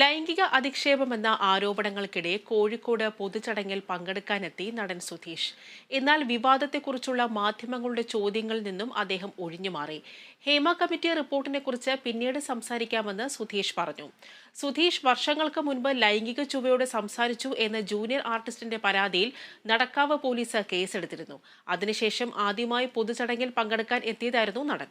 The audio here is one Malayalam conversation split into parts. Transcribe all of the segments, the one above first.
ലൈംഗിക അധിക്ഷേപമെന്ന ആരോപണങ്ങൾക്കിടെ കോഴിക്കോട് പൊതുചടങ്ങിൽ പങ്കെടുക്കാനെത്തി നടൻ സുധീഷ്. എന്നാൽ വിവാദത്തെക്കുറിച്ചുള്ള മാധ്യമങ്ങളുടെ ചോദ്യങ്ങളിൽ നിന്നും അദ്ദേഹം ഒഴിഞ്ഞുമാറി ഹേമ കമ്മിറ്റി റിപ്പോർട്ടിനെക്കുറിച്ച് പിന്നീട് സംസാരിക്കാമെന്ന് സുധീഷ് പറഞ്ഞു. സുധീഷ് വർഷങ്ങൾക്ക് മുൻപ് ലൈംഗിക ചുവയോട് സംസാരിച്ചു എന്ന ജൂനിയർ ആർട്ടിസ്റ്റിന്റെ പരാതിയിൽ നടക്കാവ് പോലീസ് കേസെടുത്തിരുന്നു. അതിനുശേഷം ആദ്യമായി പൊതുചടങ്ങിൽ പങ്കെടുക്കാൻ എത്തിയതായിരുന്നു നടൻ.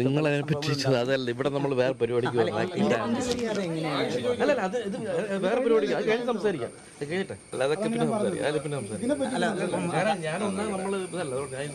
നിങ്ങൾ അതിനെ പറ്റിച്ചത് അതല്ല ഇവിടെ നമ്മൾ വേറെ പരിപാടിക്ക് വന്നേക്കില്ല. അല്ല അല്ല അത് ഇത് വേറെ പരിപാടിക്ക് അത് കഴിഞ്ഞ് സംസാരിക്കാം. അത് കഴിഞ്ഞിട്ടെ. അല്ല അതൊക്കെ പിന്നെ സംസാരിക്കാം. അതിൽ പിന്നെ സംസാരിക്കാം. ഞാൻ ഒന്നാ നമ്മൾ ഇതല്ല ഞാൻ